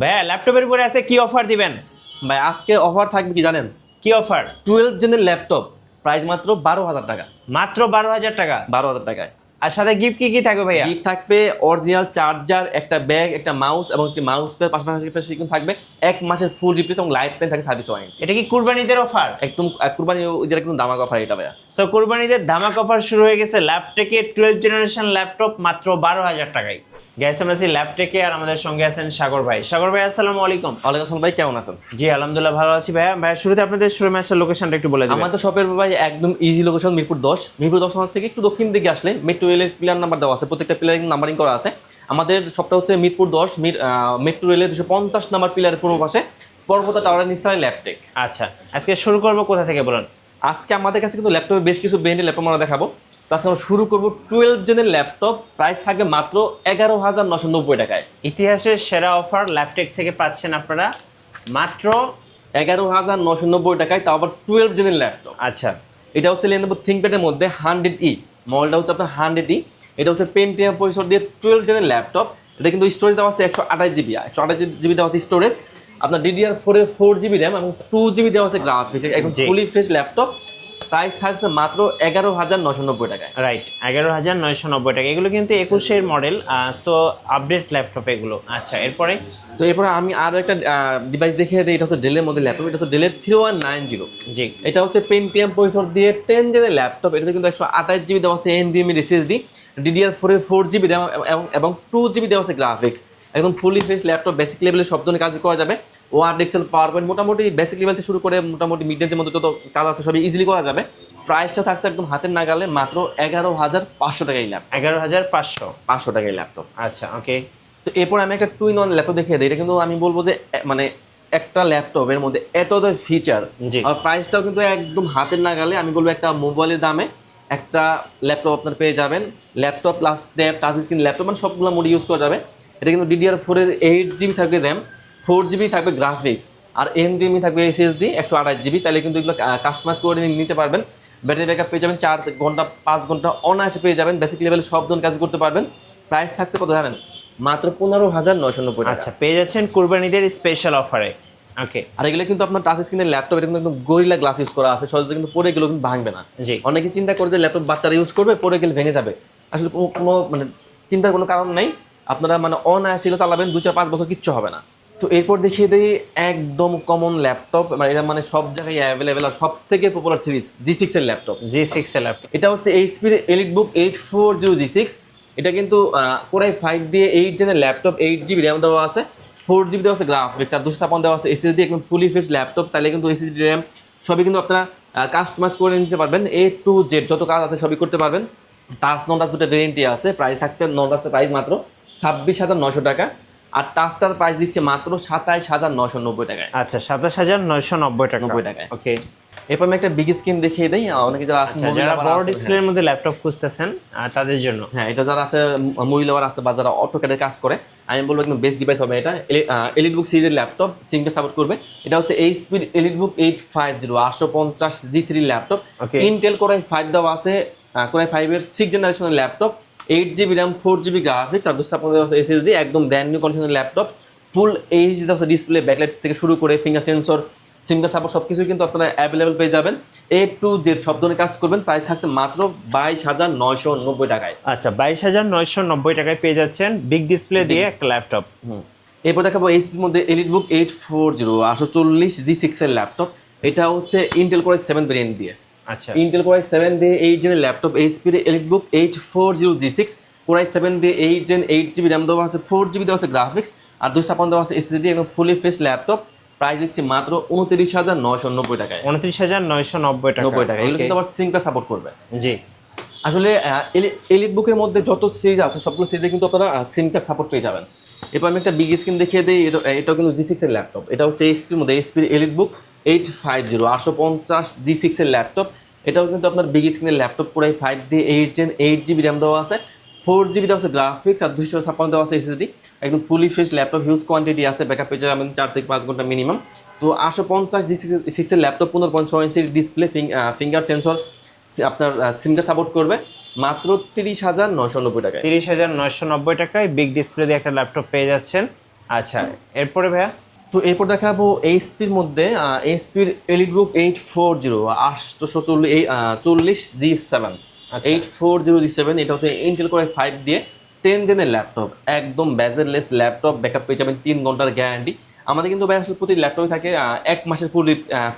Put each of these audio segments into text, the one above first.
ভাইয়া ল্যাপটপের উপরে আছে কি অফার দিবেন? ভাই আজকে অফার থাকবে কি জানেন? কি অফার টুয়েলভ জেনের ল্যাপটপ প্রাইস মাত্র বারো হাজার টাকা। মাত্র বারো হাজার টাকা। বারো হাজার টাকায়। আর সাথে গিফট কি কি থাকবে ভাইয়া? গিফট থাকবে অরিজিনাল চার্জার একটা ব্যাগ একটা মাউস এবং একটি মাউস পাশাপাশি থাকবে। এক মাসের ফুল রিপ্লেস এবং লাইফ টাইম থাকে সার্ভিস ওয়ারেন্টি এটা কি কুরবানিদের অফার একদম কুরবানি একদম দামাক অফার এটা ভাইয়া। সো কুরবানিদের ধামাক অফার শুরু হয়ে গেছে ল্যাপটেকে টুয়েলভ জেনারেশন ল্যাপটপ মাত্র বারো হাজার টাকায়। গ্যাস ল্যাপটেকে আর আমাদের সঙ্গে আছেন সাগর ভাই। সাগর ভাই আসসালামু আলাইকুম। ওয়ালাইকুম আসসালাম ভাই কেমন আছেন? জি আলহামদুলিল্লাহ ভালো আছি ভাইয়া। ভাইয়া শুরুতে আপনাদের আসার লোকেশনটা একটু বলে দিবেন। আমাদের শপের ভাই একদম ইজি লোকেশন মিরপুর দশ। মিরপুর দশ থেকে একটু দক্ষিণ দিকে আসলে মেট্রো রেলের প্লেয়ার নাম্বার দেওয়া আছে প্রত্যেকটা পিলার নাম্বারিং করা আছে। আমাদের সবটা হচ্ছে মিরপুর দশ মেট্রো রেলের দুশো পঞ্চাশ নাম্বার পিলারের পূর্ব পাশে পর্বতা টাওয়ারের নিস্তালে ল্যাপটেক আচ্ছা আজকে শুরু করব কোথা থেকে বলুন? আজকে আমাদের কাছে কিন্তু ল্যাপটপে বেশ কিছু ব্র্যান্ডের ল্যাপটপ আমরা দেখাবো। তো আজকে আমরা শুরু করব টুয়েলভ জেনের ল্যাপটপ প্রাইস থাকবে মাত্র এগারো হাজার নশো নব্বই টাকায়। ইতিহাসের সেরা অফার ল্যাপটেক থেকে পাচ্ছেন আপনারা মাত্র এগারো হাজার নশো নব্বই টাকায় তাও আবার টুয়েলভ জেনের ল্যাপটপ আচ্ছা। এটা হচ্ছে লেনোভো থিঙ্কপ্যাডের মধ্যে হান্ড্রেড ই মডেলটা হচ্ছে আপনার হান্ড্রেড এটা হচ্ছে পেন্টিএম পরিসর দিয়ে টুয়েলভ জেনের ল্যাপটপ এটা কিন্তু স্টোরেজ দেওয়া আছে একশো আঠাশ জিবি একশো আঠাশ জিবি দেওয়া আছে স্টোরেজ আপনার ডিডিআর ফোরের ফোর জিবি র্যাম এবং টু জিবি দেওয়া আছে গ্রাফিক্স একদম জি। ফুলি ফ্রেশ ল্যাপটপ প্রাইস থাকছে মাত্র এগারো হাজার নশো নব্বই টাকায়। রাইট এগারো হাজার নয়শো নব্বই টাকা। এগুলো কিন্তু একুশের মডেল সো আপডেট ল্যাপটপ এগুলো। আচ্ছা এরপরে? তো এরপরে আমি আরও একটা ডিভাইস দেখিয়ে দিই এটা হচ্ছে ডেলের মধ্যে ল্যাপটপ এটা হচ্ছে ডেলের three one nine zero G. এটা হচ্ছে পেন্টিএম পরিসর দিয়ে টেন জেনের ল্যাপটপ এটাতে কিন্তু একশো আঠাশ জিবি দেওয়া আছে এনভিএমি এসএসডি ডিডিআর ফোরের ফোর জিবি দেওয়া এবং টু জিবি দেওয়া আছে গ্রাফিক্স একদম ফুলি ফ্রেশ ল্যাপটপ বেসিক লেভেলের সব ধরনের কাজ করা যাবে। ওয়ার্ড এক্সেল পাওয়ার পয়েন্ট মোটামুটি বেসিক লেভেল থেকে শুরু করে মোটামুটি মিড রেঞ্জের মধ্যে যত কাজ আছে সবই ইজিলি করা যাবে। প্রাইসটা থাকছে একদম হাতের নাগালে মাত্র এগারো হাজার পাঁচশো টাকাই ল্যাপটপ এগারো হাজার পাঁচশো। পাঁচশো টাকাই ল্যাপটপ আচ্ছা ওকে তো এরপর আমি একটা টুইন অন ল্যাপটপ দেখিয়ে দিই। এটা কিন্তু আমি বলব যে মানে একটা ল্যাপটপের মধ্যে এত ফিচার জি। আর প্রাইসটাও কিন্তু একদম হাতের নাগালে আমি বলব একটা মোবাইলের দামে একটা ল্যাপটপ আপনার পেয়ে যাবেন। Laptop plus tab touch screen laptop মানে সবগুলো মোডে ইউজ করা যাবে। এটা কিন্তু ডিডিআর ফোরের এইট জিবি থাকবে র্যাম ফোর জিবি থাকবে গ্রাফিক্স আর এনভিএমই থাকবে এসএসডি একশো আঠাশ জিবি চাইলে কিন্তু এগুলো কাস্টমাইজ করে নিতে পারবেন। ব্যাটারি ব্যাকআপ পেয়ে যাবেন চার ঘণ্টা পাঁচ ঘণ্টা অনায়াসে পেয়ে যাবেন বেসিক লেভেলে সব ধরনের কাজ করতে পারবেন। প্রাইস থাকছে কত জানেন? মাত্র পনেরো হাজার নয়শো নব্বই আচ্ছা পেয়ে যাচ্ছেন কুরবানিদের স্পেশাল অফারে ওকে আর এগুলো কিন্তু আপনার টাচ স্ক্রিনের ল্যাপটপ এটা কিন্তু গরিলা গ্লাস ইউজ করা আছে সহজে কিন্তু পরে গেলেও কিন্তু ভাঙবে না। জি। অনেকে চিন্তা করে যে ল্যাপটপ বাচ্চারা ইউজ করবে পরে গেলে ভেঙে যাবে। আসলে কোনো কোনো মানে চিন্তার কোনো কারণ নেই। আপনারা মানে অনায়াসে এগুলো চালাবেন দু চার পাঁচ বছর কিচ্ছু হবে না। তো এরপর দেখিয়ে দিই একদম কমন ল্যাপটপ মানে এটা মানে সব জায়গায় অ্যাভেলেবেল আর সব থেকে পপুলার সিরিজ জি সিক্স এর ল্যাপটপ জি সিক্স এর ল্যাপটপ এটা হচ্ছে এইচপির Elite Book eight four zero G six এটা কিন্তু পুরাই ফাইভ দিয়ে এইট জেনের ল্যাপটপ এইট জিবি র্যাম দেওয়া আছে। ফোর জিবি দেওয়া আছে গ্রাফিক্স আর দুশো ছাপান্ন দেওয়া আছে এসএসডি একদম ফুলি ফেস ল্যাপটপ চাইলে কিন্তু এসএসডি র্যাম সবই কিন্তু আপনারা কাস্টমাইজ করে নিতে পারবেন। এ টু জেড যত কাজ আছে সবই করতে পারবেন। টাচ নন টাচ দুটো ভেরিয়েন্টই আছে প্রাইস থাকছে নন টাচের প্রাইস মাত্র ছাব্বিশ হাজার নশো টাকা। আর টাচটার প্রাইস দিচ্ছে মাত্র সাতাইশ হাজার নশো নব্বই টাকায়। আচ্ছা সাতাশ হাজার নয়শো নব্বই টাকা। নব্বই টাকায় ওকে এরপর আমি একটা বিগ স্ক্রিন দেখিয়ে দিই। অনেকে যারা আছে আচ্ছা যারা বড় ডিসপ্লের মধ্যে ল্যাপটপ খুঁজতেছেন তাদের জন্য। হ্যাঁ এটা যারা আছে মহিলার আছে বা যারা অটোক্যাডের কাজ করে আমি বলব একদম বেস্ট ডিভাইস হবে এটা। এলিট বুক সিরিজের ল্যাপটপ সিমটা সাপোর্ট করবে। এটা হচ্ছে এইচপির এলিট বুক এইট ফাইভ জিরো আটশো পঞ্চাশ G three laptop. Intel Core i five দেওয়া আছে কোরাই ফাইভের সিক্স জেনারেশনের laptop eight GB RAM four GB graphics আর দুশো আছে এসএসডি একদম ব্র্যান্ড নিউ কন্ডিশনের ল্যাপটপ ফুল এইচ আছে ডিসপ্লে ব্যাকলাইট থেকে শুরু করে ফিঙ্গার সেন্সর সিমটা সাপোর্ট সব কিছুই কিন্তু আপনারা অ্যাভেলেবেল পেয়ে যাবেন। এ টু জেড সব ধরনের কাজ করবেন প্রাইস থাকছে মাত্র বাইশ হাজার নয়শো নব্বই টাকায়। আচ্ছা বাইশ হাজার নয়শো নব্বই টাকায় পেয়ে যাচ্ছেন বিগ ডিসপ্লে দিয়ে একটা ল্যাপটপ। এরপর দেখাবো এইচপির মধ্যে এলিট বুক এইট ফোর জিরো আটশো চল্লিশ জি সিক্সের ল্যাপটপ এটা হচ্ছে ইন্টেল কোরাই সেভেন ভেরিয়েন্ট দিয়ে। আচ্ছা। ইন্টেল কোরাই সেভেন দিয়ে এইট জেনের laptop এইচপির EliteBook eight four zero G six Core i seven দিয়ে eight gen eight GB RAM দেওয়া আছে ফোর জিবি দেওয়া আছে গ্রাফিক্স আর দুশো ছাপান্ন দেওয়া আছে এসএসডি একদম ফুলি ফ্রেশ ল্যাপটপ প্রাইস দিচ্ছি মাত্র উনত্রিশ হাজার নয়শো নব্বই টাকায়। উনত্রিশ হাজার নয়শো নব্বই টাকা। নব্বই টাকা এগুলো কিন্তু আবার সিঙ্কটা সাপোর্ট করবে। জি। আসলে এলিট বুকের মধ্যে যত সিরিজ আছে সবগুলো সিরিজে কিন্তু আপনারা সিম কার্ড সাপোর্ট পেয়ে যাবেন। এরপর আমি একটা বিগ স্ক্রিন দেখিয়ে দিই এটা এটাও কিন্তু জি সিক্সের ল্যাপটপ এটা হচ্ছে এইচপির মধ্যে এইচপির এলিট বুক এইট ফাইভ জিরো আটশো পঞ্চাশ জি সিক্সের ল্যাপটপ এটাও কিন্তু আপনার বিগ স্ক্রিনের ল্যাপটপ পুরাই ফাইভ দিয়ে eight gen eight GB RAM দেওয়া আছে ফোর জিবি দেওয়া আছে গ্রাফিক্স আর দুশো ছাপ্পান্ন দেওয়া আছে এসএসডি একদম fully fresh laptop huge quantity আছে ব্যাকআপ পেয়ে যাবেন চার থেকে পাঁচ ঘণ্টা মিনিমাম তো আটশো পঞ্চাশ জি সিক্সের ল্যাপটপ পনেরো পঞ্চাশ ইঞ্চির ডিসপ্লে ফিঙ্গার সেন্সর আপনার সিমটা সাপোর্ট করবে। মাত্র তিরিশ হাজার নশো নব্বই টাকায়। তিরিশ হাজার নয়শো নব্বই টাকায় বিগ ডিসপ্লে দিয়ে একটা ল্যাপটপ পেয়ে যাচ্ছেন। আচ্ছা এরপরে ভাইয়া? তো এরপর দেখাবো এইচপির মধ্যে এইচপির এলিট বুক এইট ফোর জিরো আটশোশো চল্লিশ চল্লিশ G seven eight four zero G seven এটা হচ্ছে ইন্টেল করে ফাইভ দিয়ে টেন জেনের ল্যাপটপ একদম ব্যাজারলেস ল্যাপটপ ব্যাকআপ পেয়ে যাবেন তিন ঘণ্টার গ্যারান্টি আমাদের কিন্তু ভাই আসলে প্রতি ল্যাপটপে থাকে এক মাসের ফুল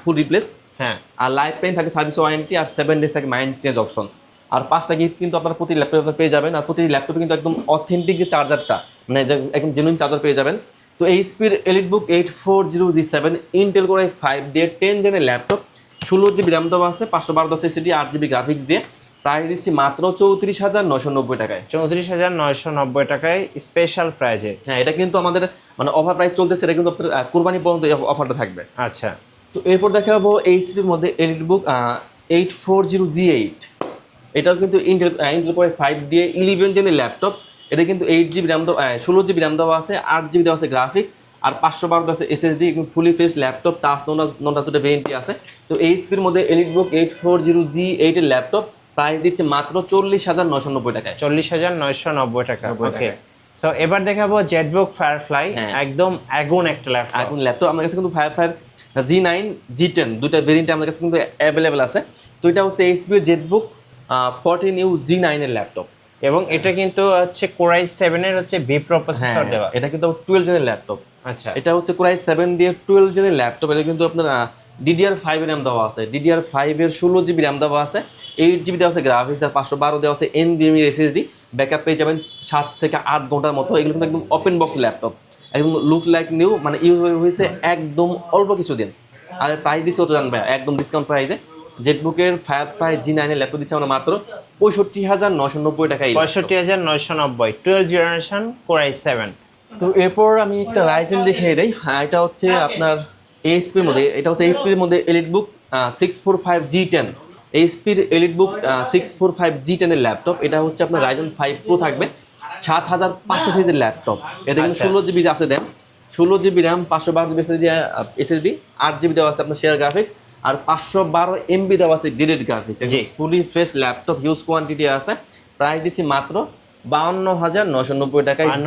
ফুল রিপ্লেস হ্যাঁ। আর লাইফ টাইম থাকে সার্ভিস ওয়ারেন্টি আর সেভেন ডেজ থাকে মাইন্ড চেঞ্জ অপশন আর পাঁচটা গিফট কিন্তু আপনার প্রতি ল্যাপটপে পেয়ে যাবেন আর প্রতি ল্যাপটপে কিন্তু একদম অথেন্টিক যে চার্জারটা মানে একদম জেনুইন চার্জার পেয়ে যাবেন। তো এইচপির EliteBook eight four zero G seven Intel Core five দিয়ে টেন জেনের ল্যাপটপ ষোলো জিবি র্যাম দেওয়া আছে পাঁচশো বারো দশ এসিডি আট জিবি গ্রাফিক্স দিয়ে। প্রাইস দিচ্ছি মাত্র চৌত্রিশ হাজার নশো নব্বই টাকায়। চৌত্রিশ হাজার নয়শো নব্বই টাকায় স্পেশাল প্রাইজে হ্যাঁ এটা কিন্তু আমাদের মানে অফার প্রাইস চলতেছে এটা কিন্তু আপনার কোরবানি পর্যন্ত এই অফারটা থাকবে। আচ্ছা। তো এরপর দেখাবো এইচপির মধ্যে EliteBook eight four zero G eight এটাও কিন্তু ইন্টেল ইন্টেল করে ফাইভ দিয়ে ইলেভেন জেনের ল্যাপটপ এটা কিন্তু এইট জিবি র্যাম দেওয়া ষোলো জিবি র্যাম দেওয়া আছে আট জিবি দেওয়া আছে গ্রাফিক্স আর পাঁচশো বারো আছে এসএসডি এবং ফুলি ফ্রেশ ল্যাপটপ টাচ নোনা নোনা দুটো ভেরিয়েন্টি আছে। তো এইচপির মধ্যে EliteBook eight four zero G এইটের ল্যাপটপ প্রাইস দিচ্ছে মাত্র চল্লিশ হাজার নশো নব্বই টাকায়। চল্লিশ হাজার নয়শো নব্বই টাকা। ওকে সো এবার দেখাবো জেটবুক ফায়ারফ্লাই হ্যাঁ। একদম আগুন একটা ল্যাপটপ এখন ল্যাপটপ আমার কাছে কিন্তু fire fire G nine G ten দুইটা ভেরিয়েন্ট আমার কাছে কিন্তু অ্যাভেলেবেল আছে। তো এটা হচ্ছে এইচপির জেটবুক ফোরটিন ইউ জি নাইনের ল্যাপটপ এবং এটা কিন্তু হচ্ছে কোরাই সেভেনের হচ্ছে ভি প্রসেসর দেওয়া। এটা কিন্তু টুয়েলভ জেনের ল্যাপটপ আচ্ছা। এটা হচ্ছে কোরাই সেভেন দিয়ে টুয়েলভ জেনের ল্যাপটপ এটা কিন্তু আপনার ডিডিআর ফাইভ র্যাম দেওয়া আছে। ডিডিআর ফাইভের ষোলো জিবি র্যাম দেওয়া আছে। এইট জিবি দেওয়া আছে গ্রাফিক্স আর পাঁচশো বারো দেওয়া আছে এনবিএমি এসএসডি ব্যাকআপ পেয়ে যাবেন সাত থেকে আট ঘণ্টার মতো। এগুলো কিন্তু একদম ওপেন বক্স ল্যাপটপ একদম লুক লাইক নিউ মানে ইউজ হয়েছে একদম অল্প কিছুদিন। আর প্রাইস দিচ্ছে কত জানবে একদম ডিসকাউন্ট প্রাইসে জেটবুকের ফায়ার ফাই জি নাইনের ল্যাপটপ দিচ্ছে আমরা মাত্র পঁয়ষট্টি হাজার নশো নব্বই টাকায় পঁয়ষট্টি হাজার নয়শো নব্বই টুয়েলভ জেনারেশন কোরাই সেভেন তো এরপর আমি একটা রাইজেন দেখিয়ে দিই। হ্যাঁ এটা হচ্ছে আপনার এইচপির মধ্যে এটা হচ্ছে এইচপির মধ্যে EliteBook six four five G ten এইচপির EliteBook six four five G টেনের ল্যাপটপ এটা হচ্ছে আপনার রাইজেন ফাইভ প্রো থাকবে। সাত হাজার পাঁচশো সাইজের ল্যাপটপ এটা কিন্তু আচ্ছা। ষোলো জিবি আছে র্যাম ষোলো জিবি র্যাম পাঁচশো বারো জিবি এসএসডি এসএসডি আট জিবি দেওয়া আছে আপনার শেয়ার গ্রাফিক্স আর পাঁচশো বারো এমবি দেওয়া আছে graded graphics fully fresh laptop huge quantity আছে। প্রাইস দিচ্ছি মাত্র বাউন্ন হাজার নশো নব্বই টাকায় হ্যাঁ,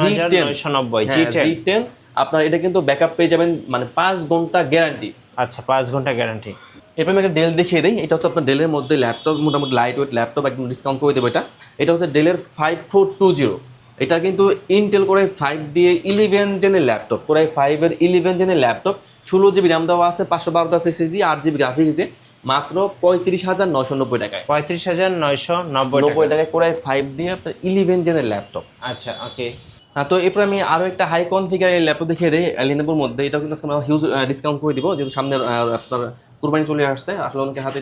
জি টেন আপনার এটা কিন্তু ব্যাকআপ পেয়ে যাবেন মানে পাঁচ ঘণ্টা গ্যারান্টি আচ্ছা পাঁচ ঘণ্টা গ্যারান্টি এরপর আমি একটা ডেল দেখিয়ে দিই। এটা হচ্ছে আপনার ডেলের মধ্যে ল্যাপটপ মোটামুটি লাইট ওয়েট ল্যাপটপ একদম ডিসকাউন্ট করে দেবো এটা। এটা হচ্ছে ডেলের ফাইভ ফোর টু জিরো এটা কিন্তু ইন্টেল করে ফাইভ দিয়ে ইলেভেন জেনের ল্যাপটপ করে ফাইভের ইলেভেন জেনের ল্যাপটপ ষোলো জিবি র্যাম দেওয়া আছে পাঁচশো বারো দশ এসএসডি আট জিবি গ্রাফিক্স দিয়ে মাত্র পঁয়ত্রিশ হাজার নশো নব্বই টাকায়। পঁয়ত্রিশ হাজার নয়শো নব্বই নব্বই টাকায় করে ফাইভ দিয়ে আপনার ইলেভেন জেনের ল্যাপটপ আচ্ছা ওকে হ্যাঁ তো এরপর আমি আরও একটা হাই কনফিগারের ল্যাপটপ দেখিয়ে দিই লিনেবোর মধ্যে। এটাও কিন্তু আমরা হিউজ ডিসকাউন্ট করে দিব যেহেতু সামনে আপনার কুরবানি চলে আসছে। আসলে অনেকের হাতে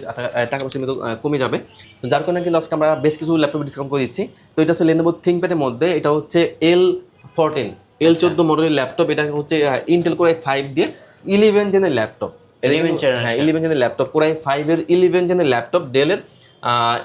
টাকা- পয়সা কিন্তু কমে যাবে। তো যার কারণে কিন্তু আজকে আমরা বেশ কিছু ল্যাপটপ ডিসকাউন্ট করে দিচ্ছি। তো এটা হচ্ছে লেনোভো থিঙ্কপ্যাডের মধ্যে এটা হচ্ছে এল ফোরটিন এল চোদ্দ মডেলের ল্যাপটপ এটা হচ্ছে ইন্টেল করে ফাইভ দিয়ে ইলেভেন জেনের ল্যাপটপ 11 generation। হ্যাঁ ইলেভেন জেনের ল্যাপটপ কোরাই ফাইভের ইলেভেন জেনের ল্যাপটপ ডেলের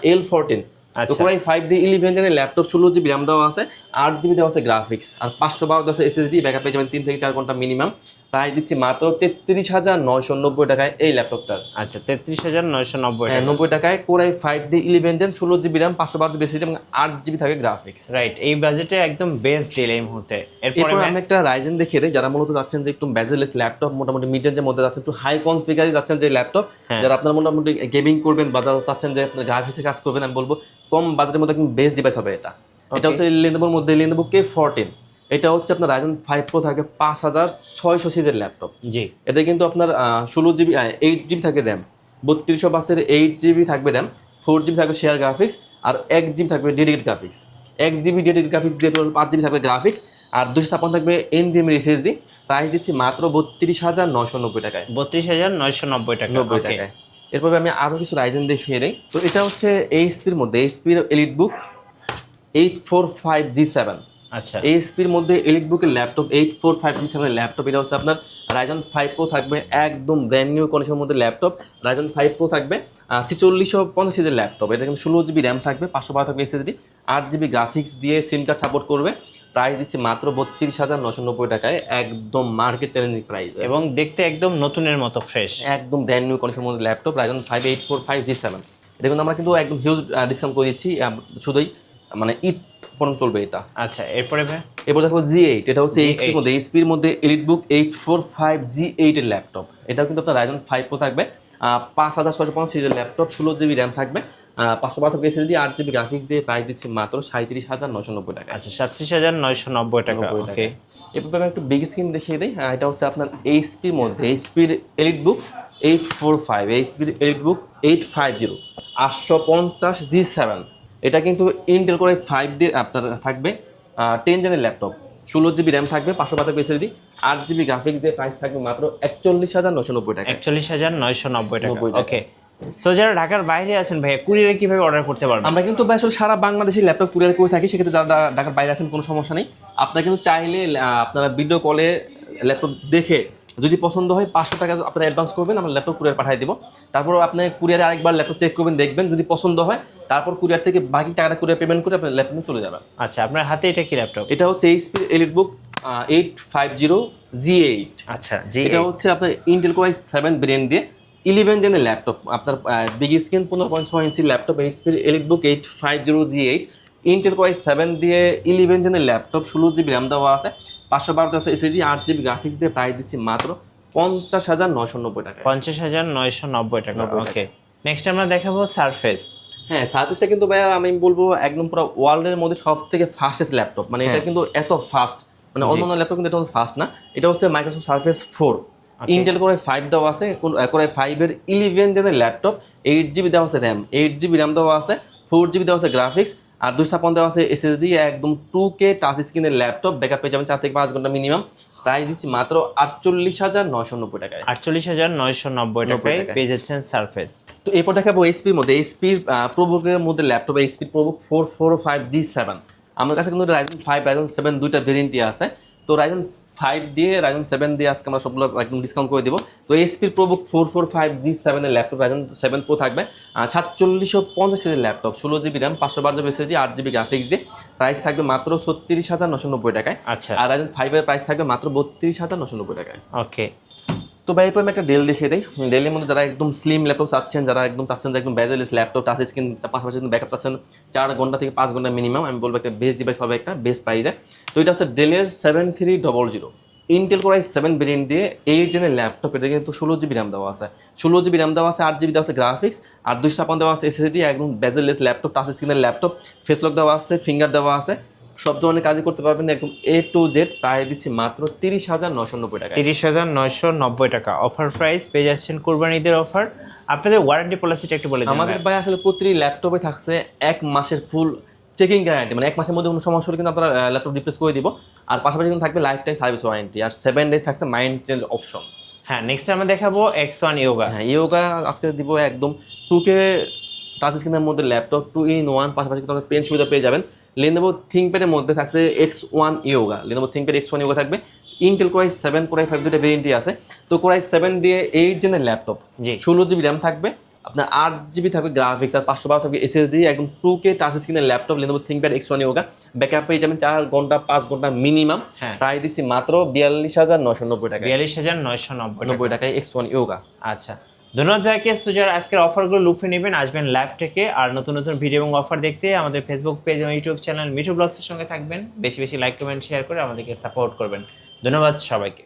এল ফোরটিন তো আচ্ছা। Core i five G eleven জেনের laptop ষোলো জিবি র্যাম দেওয়া আছে, আট জিবি দেওয়া আছে গ্রাফিক্স আর পাঁচশো বারো দশ এসএসডি ব্যাকআপ পেয়ে যাবেন তিন থেকে চার ঘণ্টা মিনিমাম প্রাইস দিচ্ছি মাত্র তেত্রিশ হাজার নয়শো নব্বই টাকায় এই ল্যাপটপটার। আচ্ছা তেত্রিশ হাজার নয়শো নব্বই হ্যাঁ নব্বই টাকায় কোরাই ফাইভ দিয়ে ইলেভেন জেন ষোলো জিবি র্যাম পাঁচশো বারো জিবি এসএসডি এবং আট জিবি থাকে গ্রাফিক্স রাইট এই বাজেটে একদম বেস্ট ডিল এই মুহূর্তে। এরপরে আমি একটা রাইজেন দেখিয়ে দিই যারা মূলত যাচ্ছেন যে একটু ব্যাজেলেস ল্যাপটপ মোটামুটি মিড রেঞ্জের মধ্যে যাচ্ছেন একটু হাই কনফিগারে যাচ্ছেন যে ল্যাপটপ। যারা আপনার মোটামুটি গেমিং করবেন বা যারা চাচ্ছেন যে আপনার গ্রাফিক্সে কাজ করবেন আমি বলব কম বাজেটের মধ্যে একদম বেস্ট ডিভাইস হবে এটা। এটা হচ্ছে লেনোভোর মধ্যে লেনোভো কে ফোরটিন এটা হচ্ছে আপনার রাইজেন ফাইভ প্রো থাকে পাঁচ হাজার ছয়শো সিজের ল্যাপটপ জি। এতে কিন্তু আপনার ষোলো জিবি এইট জিবি থাকে র্যাম বত্রিশশো বাসের এইট জিবি থাকবে র্যাম ফোর জিবি থাকবে শেয়ার গ্রাফিক্স আর এক জিবি থাকবে ডেডিকেট গ্রাফিক্স এক জিবি ডেডিকেট গ্রাফিক্স দিয়ে পাঁচ জিবি থাকবে গ্রাফিক্স আর দুশো ছাপ্পান্ন থাকবে এন ডিএম এসএসডি প্রাইস দিচ্ছি মাত্র বত্রিশ হাজার নশো নব্বই টাকায়। বত্রিশ হাজার নয়শো নব্বই টাকা। নব্বই টাকায়। এরপর আমি আরও কিছু রাইজেন দেখিয়ে দিই। তো এটা হচ্ছে এইচপির মধ্যে এইচপির EliteBook eight four five G seven আচ্ছা। এইচপির মধ্যে এলিট বুকের laptop eight four five G seven laptop এটা হচ্ছে আপনার রাইজন ফাইভ প্রো থাকবে একদম ব্র্যান্ড নিউ কন্ডিশনের মধ্যে ল্যাপটপ রাইজন ফাইভ প্রো থাকবে ছিচল্লিশশো পঞ্চাশ সিজের ল্যাপটপ এটা কিন্তু ষোলো জিবি র্যাম থাকবে পাঁচশো বারো থাকবে এসএসডি আট জিবি গ্রাফিক্স দিয়ে সিম কার্ড সাপোর্ট করবে প্রাইস দিচ্ছে মাত্র বত্রিশ হাজার নশো নব্বই টাকায় একদম মার্কেট চ্যালেঞ্জিং প্রাইস এবং দেখতে একদম নতুনের মতো ফ্রেশ একদম ব্র্যান্ড নিউ কন্ডিশনের মধ্যে laptop Ryzen five eight four five G seven এটা কিন্তু আমরা কিন্তু একদম হিউজ ডিসকাউন্ট করে দিচ্ছি শুধুই মানে ঈদ পর্যন্ত চলবে এটা। আচ্ছা এরপরে এরপর দেখো জি এইট এটা হচ্ছে G8 এইচপির মধ্যে এইচপির মধ্যে EliteBook eight four five G eight এর ল্যাপটপ এটাও কিন্তু আপনার রাইজন ফাইভ প্রো থাকবে। পাঁচ হাজার ছয়শো পঞ্চাশ সিরিজের ল্যাপটপ ষোলো জিবি র্যাম থাকবে। পাঁচশো বাহাত্তর এসএসডি আট জিবি গ্রাফিক্স দিয়ে প্রাইস দিচ্ছি মাত্র সাঁত্রিশ হাজার নশো নব্বই টাকা। আচ্ছা সাতত্রিশ হাজার নয়শো নব্বই টাকা ওকে এরপর আমি একটু বিগ স্ক্রিন দেখিয়ে দিই। এটা হচ্ছে আপনার এইচপির মধ্যে এইচপির elite book eight four five এইচপির elite book eight five zero আটশো পঞ্চাশ জি সেভেন এটা কিন্তু ইন্টেল করে ফাইভ দিয়ে আপনার থাকবে টেন জেনের ল্যাপটপ ষোলো জিবি র্যাম থাকবে পাঁচশো বাহাত্তর এসএসডি আট জিবি গ্রাফিক্স দিয়ে প্রাইস থাকবে মাত্র একচল্লিশ হাজার নশো নব্বই টাকা। একচল্লিশ হাজার নয়শো নব্বই টাকা। 90 টাকা। ওকে সো যারা ঢাকার বাইরে আছেন ভাইয়া কুরিয়ারে কীভাবে অর্ডার করতে পারবেন? আমরা কিন্তু ভাই সারা বাংলাদেশে ল্যাপটপ কুরিয়ার করে থাকি সেক্ষেত্রে যারা ঢাকার বাইরে আছেন কোনো সমস্যা নেই। আপনারা কিন্তু চাইলে আপনারা ভিডিও কলে ল্যাপটপ দেখে যদি পছন্দ হয় পাঁচশো টাকা আপনারা অ্যাডভান্স করবেন আমরা ল্যাপটপ কুরিয়ার পাঠিয়ে দিব। তারপর আপনি কুরিয়ারে আরেকবার ল্যাপটপ চেক করবেন দেখবেন যদি পছন্দ হয় তারপর কুরিয়ার থেকে বাকি টাকাটা কুরিয়ার পেমেন্ট করে আপনার ল্যাপটপ চলে যাবে আচ্ছা আপনার হাতে এটা কি ল্যাপটপ এটা হচ্ছে HP elite book eight five zero G eight আচ্ছা জি এটা হচ্ছে আপনার ইন্টেল কোয়াই সেভেন ব্রেন দিয়ে ইলেভেন জেনের ল্যাপটপ আপনার বিগ স্ক্রিন পনেরো পয়েন্ট ছয় ইঞ্চি laptop এইচপির elite book eight five zero G eight Intel core seven দিয়ে ইলেভেন জেনের ল্যাপটপ ষোলো জিবি র্যাম দেওয়া আছে পাঁচশো বারো আছে এসএসডি আট জিবি গ্রাফিক্স দিয়ে প্রাইস দিচ্ছি মাত্র পঞ্চাশ হাজার নয়শো নব্বই টাকা। পঞ্চাশ হাজার নয়শো নব্বই টাকা ওকে নেক্সট আমরা দেখাবো সারফেস হ্যাঁ সার্ভিসটা কিন্তু ভাইয়া আমি বলব একদম পুরো ওয়ার্ল্ডের মধ্যে সব থেকে ফাস্টেস্ট ল্যাপটপ মানে এটা কিন্তু এত ফাস্ট মানে অন্য অন্য ল্যাপটপ কিন্তু এটা ফাস্ট না। এটা হচ্ছে Microsoft Surface four Intel core five দেওয়া আছে করে ফাইভের ইলেভেন জেনের ল্যাপটপ এইট জিবি দেওয়া আছে র্যাম এইট জিবি র্যাম দেওয়া আছে ফোর জিবি দেওয়া আছে গ্রাফিক্স আর দুই পঞ্চাশ দেওয়া আছে এসএসডি একদম টু কে টাচ স্ক্রিনের ল্যাপটপ ব্যাকআপ পেয়ে যাবেন চার থেকে পাঁচ ঘণ্টা মিনিমাম প্রাইস দিচ্ছি মাত্র আটচল্লিশ হাজার নয়শো নব্বই টাকায়। আটচল্লিশ হাজার নয়শো নব্বই টাকায় টাকায়। পেয়ে যাচ্ছেন সারফেস তো এরপর দেখাবো এসপির মধ্যে। এসপির প্রোবুকের মধ্যে ল্যাপটপ এসপির ProBook four four five G seven আমার কাছে কিন্তু রাইজন ফাইভ রাইজন সেভেন দুইটা ভেরিয়েন্টই আছে। তো রাইজন ফাইভ দিয়ে রাইজন সেভেন দিয়ে আজকে আমরা সবগুলো একদম ডিসকাউন্ট করে দিব। তো এসপির ProBook four four five G সেভেনের ল্যাপটপ রাইজন সেভেন প্রো থাকবে। সাতচল্লিশশো পঞ্চাশ সিজের ল্যাপটপ ষোলো জিবি র্যাম পাঁচশো বারো জিবি এসএসডি আট জিবি গ্রাফিক্স দিয়ে। প্রাইস থাকবে মাত্র ছত্রিশ হাজার নশো নব্বই টাকায়। আচ্ছা। আর রাইজন ফাইভের প্রাইস থাকবে মাত্র বত্রিশ হাজার নশো নব্বই টাকায়। ওকে তো ভাই, এরপর আমি একটা ডেল দেখিয়ে দিই। ডেলের মধ্যে যারা একদম স্লিম ল্যাপটপ চাচ্ছেন, যারা একদম চাচ্ছেন যে একদম ব্যাজেলেস ল্যাপটপ টাচ স্ক্রিন পাশাপাশি ব্যাকআপ চাচ্ছেন, চার ঘণ্টা থেকে পাঁচ ঘণ্টা মিনিমাম আমি বলব একটা বেস্ট ডিভাইস হবে একটা বেস্ট প্রাইজে তো এটা হচ্ছে ডেলের seven three double zero Intel core i seven variant দিয়ে এইট জেনের ল্যাপটপ এটা কিন্তু ষোলো জিবি র্যাম দেওয়া আছে। ষোলো জিবি র্যাম দেওয়া আছে, আট জিবি দেওয়া আছে গ্রাফিক্স আর ছাপান দেওয়া আছে এসএসডি একদম ব্যাজেলেস ল্যাপটপ টাচ স্ক্রিনের ল্যাপটপ ফেসলক দেওয়া আছে ফিঙ্গার দেওয়া আছে। সব ধরনের কাজই করতে পারবেন। একদম এ টু জেড প্রায় দিচ্ছি মাত্র তিরিশ হাজার নশো নব্বই টাকা তিরিশ হাজার নয়শো নব্বই টাকা। অফার প্রাইস পেয়ে যাচ্ছেন কোরবানি ঈদের অফার আপনাদের ওয়ারেন্টি পলিসিটা একটু বলে আমাদের ভাই আসলে প্রতিটি ল্যাপটপে থাকছে এক মাসের ফুল চেকিং গ্যারান্টি মানে এক মাসের মধ্যে কোনো সমস্যা হলে কিন্তু আপনারা ল্যাপটপ রিপ্লেস করে দিব। আর পাশাপাশি কিন্তু থাকবে লাইফ টাইম সার্ভিস ওয়ারেন্টি আর সেভেন ডেজ থাকছে মাইন্ড চেঞ্জ অপশন হ্যাঁ নেক্সট আমরা দেখাবো এক্স ওয়ান ইয়োগা হ্যাঁ ইয়োগা আজকে দিব একদম টু কে টাচ স্ক্রিনের মধ্যে ল্যাপটপ টু ইন ওয়ান পাশাপাশি কিন্তু পেন সুবিধা পেয়ে যাবেন। লেনোভো থিঙ্কপ্যাডের মধ্যে থাকছে X one Yoga Lenovo ThinkPad X one Yoga থাকবে। Intel core i seven core i five দুটো ভেরিয়েন্টই আছে। তো কোরাই সেভেন দিয়ে এইট জেনের ল্যাপটপ জি। ষোলো জিবি র্যাম থাকবে। আপনার আট জিবি থাকবে গ্রাফিক্স আর পাঁচশো বারো থাকবে এসএসডি একদম টু কে টাচ স্ক্রিনের laptop Lenovo ThinkPad X one Yoga backup পেয়ে যাবেন চার ঘণ্টা পাঁচ ঘণ্টা মিনিমাম হ্যাঁ। প্রায় দিচ্ছি মাত্র বিয়াল্লিশ হাজার নশো নব্বই টাকা বিয়াল্লিশ হাজার নয়শো নব্বই নব্বই টাকায় এক্স ওয়ান ইয়োগা আচ্ছা। ধন্যবাদ ভাইকে। সুজার আজকের অফারগুলো লুফে নেবেন, আসবেন ল্যাব থেকে। আর নতুন নতুন ভিডিও এবং অফার দেখতে আমাদের ফেসবুক পেজ এবং ইউটিউব চ্যানেল মিঠু ব্লগসের সঙ্গে থাকবেন। বেশি বেশি লাইক কমেন্ট শেয়ার করে আমাদেরকে সাপোর্ট করবেন। ধন্যবাদ সবাইকে।